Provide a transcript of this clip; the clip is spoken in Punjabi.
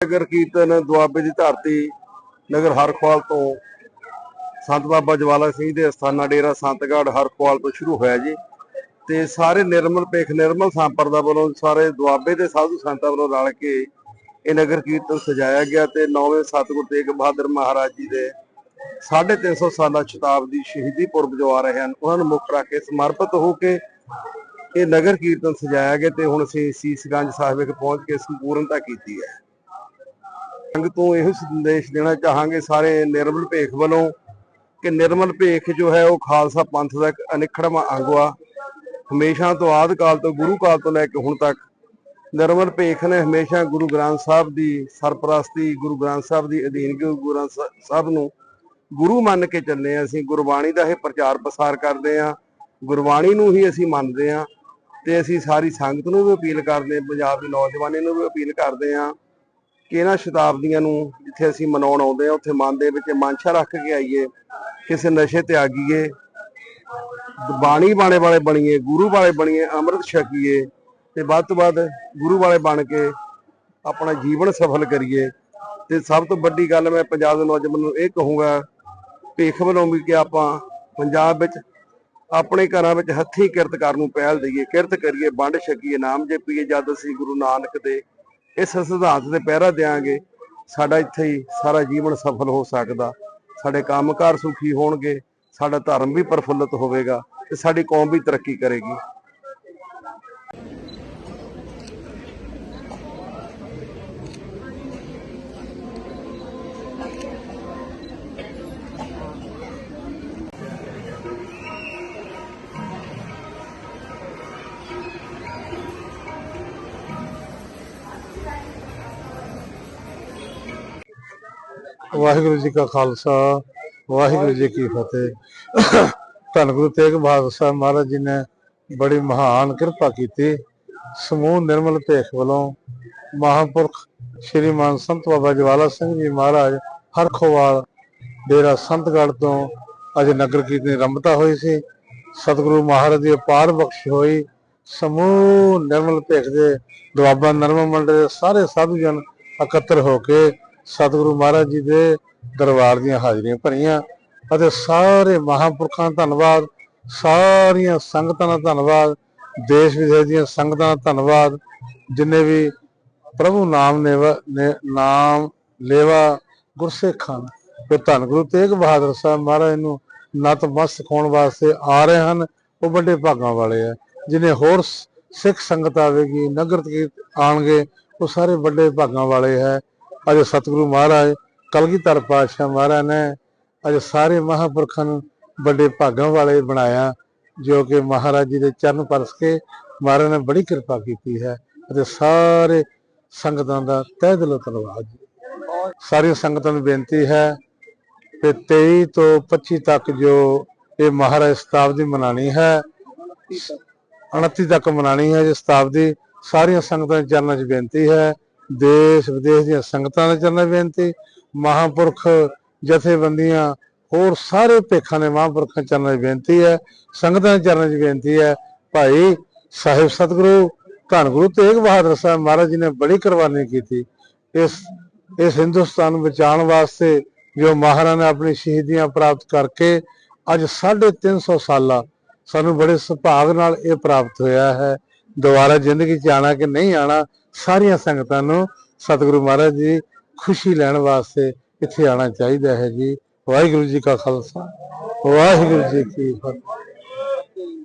ਨਗਰ ਕੀਰਤਨ ਦੁਆਬੇ ਦੀ ਧਰਤੀ, ਨਗਰ ਹਰਖਵਾਲ ਤੋਂ ਸੰਤ ਬਾਬਾ ਜਵਾਲਾ ਸਿੰਘ ਦੇ ਅਸਥਾਨਾ ਡੇਰਾ ਸੰਤਗੜ ਹਰਖਵਾਲ ਤੋਂ ਸ਼ੁਰੂ ਹੋਇਆ ਜੀ। ਤੇ ਸਾਰੇ ਨਿਰਮਲ ਭੇਖ ਨਿਰਮਲ ਸੰਪਰਦਾ ਵੱਲੋਂ ਸਾਰੇ ਦੁਆਬੇ ਦੇ ਸਾਧੂ ਸੰਤਾਂ ਵੱਲੋਂ ਰਲ ਕੇ ਇਹ ਨਗਰ ਕੀਰਤਨ ਸਜਾਇਆ ਗਿਆ ਤੇ ਨੌਵੇਂ ਸਤਿਗੁਰ ਤੇਗ ਬਹਾਦਰ ਮਹਾਰਾਜ ਜੀ ਦੇ 350 ਸਾਲਾ ਸ਼ਤਾਬਦੀ ਸ਼ਹੀਦੀ ਪੁਰਬ ਜੋ ਆ ਰਹੇ ਹਨ, ਉਹਨਾਂ ਨੂੰ ਮੁੱਖ ਰੱਖ ਕੇ ਸਮਰਪਿਤ ਹੋ ਕੇ ਇਹ ਨਗਰ ਕੀਰਤਨ ਸਜਾਇਆ ਗਿਆ ਤੇ ਹੁਣ ਅਸੀਂ ਸੀਸਗੰਜ ਸਾਹਿਬ ਵਿਖੇ ਪਹੁੰਚ ਕੇ ਸੰਪੂਰਨਤਾ ਕੀਤੀ ਹੈ। ਸੰਗਤ ਤੋਂ ਇਹੋ ਸੰਦੇਸ਼ ਦੇਣਾ ਚਾਹਾਂਗੇ ਸਾਰੇ ਨਿਰਮਲ ਭੇਖ ਵੱਲੋਂ ਕਿ ਨਿਰਮਲ ਭੇਖ ਜੋ ਹੈ ਉਹ ਖਾਲਸਾ ਪੰਥ ਦਾ ਇੱਕ ਅਨਿਖੜਵਾਂ ਅੰਗ ਆ। ਹਮੇਸ਼ਾ ਤੋਂ ਆਦਿ ਕਾਲ ਤੋਂ ਗੁਰੂ ਕਾਲ ਤੋਂ ਲੈ ਕੇ ਹੁਣ ਤੱਕ ਨਿਰਮਲ ਭੇਖ ਨੇ ਹਮੇਸ਼ਾ ਗੁਰੂ ਗ੍ਰੰਥ ਸਾਹਿਬ ਦੀ ਸਰਪ੍ਰਸਤੀ, ਗੁਰੂ ਗ੍ਰੰਥ ਸਾਹਿਬ ਦੀ ਅਧੀਨਗੀ ਗੁਰੂ ਗ੍ਰੰਥ ਸਾਹਿਬ ਨੂੰ ਗੁਰੂ ਮੰਨ ਕੇ ਚੱਲੇ ਹਾਂ ਅਸੀਂ। ਗੁਰਬਾਣੀ ਦਾ ਇਹ ਪ੍ਰਚਾਰ ਪ੍ਰਸਾਰ ਕਰਦੇ ਹਾਂ ਗੁਰਬਾਣੀ ਨੂੰ ਹੀ ਅਸੀਂ ਮੰਨਦੇ ਹਾਂ ਤੇ ਅਸੀਂ ਸਾਰੀ ਸੰਗਤ ਨੂੰ ਵੀ ਅਪੀਲ ਕਰਦੇ ਪੰਜਾਬ ਦੀ ਨੌਜਵਾਨੀ ਨੂੰ ਵੀ ਅਪੀਲ ਕਰਦੇ ਹਾਂ ਕਿ ਇਹਨਾਂ ਸ਼ਤਾਬਦੀਆਂ ਨੂੰ ਜਿੱਥੇ ਅਸੀਂ ਮਨਾਉਣ ਆਉਂਦੇ ਹਾਂ, ਉੱਥੇ ਮਨ ਦੇ ਵਿੱਚ ਮਾਨਸ਼ਾ ਰੱਖ ਕੇ ਆਈਏ, ਕਿਸੇ ਨਸ਼ੇ ਤੇ ਆਗੀਏ, ਬਾਣੀ ਬਾਣੇ ਵਾਲੇ ਬਣੀਏ, ਗੁਰੂ ਵਾਲੇ ਬਣੀਏ, ਅੰਮ੍ਰਿਤ ਛਕੀਏ ਤੇ ਵੱਧ ਤੋਂ ਵੱਧ ਗੁਰੂ ਵਾਲੇ ਬਣ ਕੇ ਆਪਣਾ ਜੀਵਨ ਸਫਲ ਕਰੀਏ। ਤੇ ਸਭ ਤੋਂ ਵੱਡੀ ਗੱਲ ਮੈਂ ਪੰਜਾਬ ਦੇ ਨੌਜਵਾਨ ਨੂੰ ਇਹ ਕਹੂੰਗਾ ਭੇਖ ਵੱਲੋਂ ਵੀ ਕਿ ਆਪਾਂ ਪੰਜਾਬ ਵਿੱਚ ਆਪਣੇ ਘਰਾਂ ਵਿੱਚ ਹੱਥੀਂ ਕਿਰਤ ਕਰਨ ਨੂੰ ਪਹਿਲ ਦਈਏ, ਕਿਰਤ ਕਰੀਏ, ਵੰਡ ਛਕੀਏ, ਨਾਮ ਜਪੀਏ ਜਦ ਅਸੀਂ ਗੁਰੂ ਨਾਨਕ ਦੇ ਇਸ ਸਿਧਾਂਤ ਤੇ ਪਹਿਰਾ ਦਿਆਂਗੇ, ਸਾਡਾ ਇੱਥੇ ਹੀ ਸਾਰਾ ਜੀਵਨ ਸਫਲ ਹੋ ਸਕਦਾ। ਸਾਡੇ ਕੰਮਕਾਰ ਸੁਖੀ ਹੋਣਗੇ, ਸਾਡਾ ਧਰਮ ਵੀ ਪ੍ਰਫੁੱਲਤ ਹੋਵੇਗਾ ਤੇ ਸਾਡੀ ਕੌਮ ਵੀ ਤਰੱਕੀ ਕਰੇਗੀ। ਵਾਹਿਗੁਰੂ ਜੀ ਕਾ ਖਾਲਸਾ, ਵਾਹਿਗੁਰੂ ਜੀ ਕੀ ਫਤਿਹ। ਧੰਨ ਗੁਰੂ ਤੇਗ ਬਹਾਦਰ ਸਾਹਿਬ ਮਹਾਰਾਜ ਜੀ ਨੇ ਬੜੀ ਮਹਾਨ ਕਿਰਪਾ ਕੀਤੀ। ਸਮੂਹ ਨਿਰਮਲ ਭੇਖ ਵੱਲੋਂ ਮਹਾਂਪੁਰਖ ਸ਼੍ਰੀਮਾਨ ਸੰਤ ਬਾਬਾ ਜਵਾਲਾ ਸਿੰਘ ਜੀ ਮਹਾਰਾਜ ਹਰਖੋਵਾਲ ਡੇਰਾ ਸੰਤਗੜ ਤੋਂ ਅੱਜ ਨਗਰ ਕੀਰਤਨ ਰੰਭਤਾ ਹੋਈ ਸੀ। ਸਤਿਗੁਰੂ ਮਹਾਰਾਜ ਦੀ ਅਪਾਰ ਬਖਸ਼ ਹੋਈ। ਸਮੂਹ ਨਿਰਮਲ ਭੇਖ ਦੇ ਦੁਆਬਾ ਨਰਮ ਮੰਡਲ ਦੇ ਸਾਰੇ ਸਾਧੂ ਜਨ ਇਕੱਤਰ ਹੋ ਕੇ ਸਤਿਗੁਰੂ ਮਹਾਰਾਜ ਜੀ ਦੇ ਦਰਬਾਰ ਦੀਆਂ ਹਾਜ਼ਰੀਆਂ ਭਰੀਆਂ ਅਤੇ ਸਾਰੇ ਮਹਾਂਪੁਰਖਾਂ ਦਾ ਧੰਨਵਾਦ, ਸਾਰੀਆਂ ਸੰਗਤਾਂ ਦਾ ਧੰਨਵਾਦ, ਦੇਸ਼ ਵਿਦੇਸ਼ ਦੀਆਂ ਸੰਗਤਾਂ ਦਾ ਧੰਨਵਾਦ, ਜਿਨੇ ਵੀ ਪ੍ਰਭੂ ਨਾਮ ਨੇਵਾ ਨੇ ਨਾਮ ਲੇਵਾ ਗੁਰਸਿੱਖਾਂ ਤੇ ਧੰਨ ਗੁਰੂ ਤੇਗ ਬਹਾਦਰ ਸਾਹਿਬ ਮਹਾਰਾਜ ਨੂੰ ਨਤਮਸਤਕ ਹੋਣ ਵਾਸਤੇ ਆ ਰਹੇ ਹਨ। ਉਹ ਵੱਡੇ ਭਾਗਾਂ ਵਾਲੇ ਆ, ਜਿਨੇ ਹੋਰ ਸਿੱਖ ਸੰਗਤ ਆਵੇਗੀ, ਨਗਰ ਕੀਰਤ ਆਣਗੇ ਉਹ ਸਾਰੇ ਵੱਡੇ ਭਾਗਾਂ ਵਾਲੇ ਹੈ। ਅੱਜ ਸਤਿਗੁਰੂ ਮਹਾਰਾਜ, ਕਲਗੀਧਰ ਪਾਤਸ਼ਾਹ ਮਹਾਰਾਜ ਨੇ ਅੱਜ ਸਾਰੇ ਮਹਾਂਪੁਰਖਾਂ ਨੂੰ ਵੱਡੇ ਭਾਗਾਂ ਵਾਲੇ ਬਣਾਇਆ, ਜੋ ਕਿ ਮਹਾਰਾਜ ਜੀ ਦੇ ਚਰਨ ਪਰਸ ਕੇ ਮਹਾਰਾਜ ਨੇ ਬੜੀ ਕਿਰਪਾ ਕੀਤੀ ਹੈ ਅਤੇ ਸਾਰੇ ਸੰਗਤਾਂ ਦਾ ਤਹਿ ਦਿਲੋਂ ਧੰਨਵਾਦ ਜੀ। ਸਾਰੀਆਂ ਸੰਗਤਾਂ ਨੂੰ ਬੇਨਤੀ ਹੈ ਕਿ 23 ਤੋਂ 25 ਤੱਕ ਜੋ ਇਹ ਮਹਾਰਾਜ ਸ਼ਤਾਬਦੀ ਮਨਾਣੀ ਹੈ 29 ਤੱਕ ਮਨਾਣੀ ਹੈ ਜੇ ਸ਼ਤਾਬਦੀ ਸਾਰੀਆਂ ਸੰਗਤਾਂ ਦੇ ਚਰਨਾਂ 'ਚ ਬੇਨਤੀ ਹੈ ਦੇਸ਼ ਵਿਦੇਸ਼ ਦੀਆਂ ਸੰਗਤਾਂ ਦੇ ਚਰਨਾਂ ਬੇਨਤੀ, ਮਹਾਂਪੁਰਖ ਜਥੇਬੰਦੀਆਂ, ਹੋਰ ਸਾਰੇ ਭੇਖਾਂ ਦੇ ਮਹਾਂਪੁਰਖਾਂ ਚਰਨਾਂ 'ਚ ਬੇਨਤੀ ਹੈ, ਸੰਗਤਾਂ ਦੇ ਚਰਨਾਂ 'ਚ ਬੇਨਤੀ ਹੈ। ਭਾਈ ਸਾਹਿਬ ਸਤਿਗੁਰੂ, ਧੰਨ ਗੁਰੂ ਤੇਗ ਬਹਾਦਰ ਸਾਹਿਬ ਮਹਾਰਾਜ ਜੀ ਨੇ ਬੜੀ ਕੁਰਬਾਨੀ ਕੀਤੀ। ਇਸ ਇਸ ਹਿੰਦੁਸਤਾਨ ਨੂੰ ਬਚਾਉਣ ਵਾਸਤੇ ਜੋ ਮਹਾਰਾਜ ਨੇ ਆਪਣੀ ਸ਼ਹੀਦੀਆਂ ਪ੍ਰਾਪਤ ਕਰਕੇ ਅੱਜ 350 ਸਾਲਾ ਸਾਨੂੰ ਬੜੇ ਸੁਭਾਗ ਨਾਲ ਇਹ ਪ੍ਰਾਪਤ ਹੋਇਆ ਹੈ। ਦੁਬਾਰਾ ਜ਼ਿੰਦਗੀ 'ਚ ਆਣਾ ਕਿ ਨਹੀਂ ਆਣਾ ਸਾਰੀਆਂ ਸੰਗਤਾਂ ਨੂੰ ਸਤਿਗੁਰੂ ਮਹਾਰਾਜ ਜੀ ਖੁਸ਼ੀ ਲੈਣ ਵਾਸਤੇ ਇੱਥੇ ਆਣਾ ਚਾਹੀਦਾ ਹੈ ਜੀ। ਵਾਹਿਗੁਰੂ ਜੀ ਕਾ ਖਾਲਸਾ, ਵਾਹਿਗੁਰੂ ਜੀ ਕੀ ਫਤਿਹ।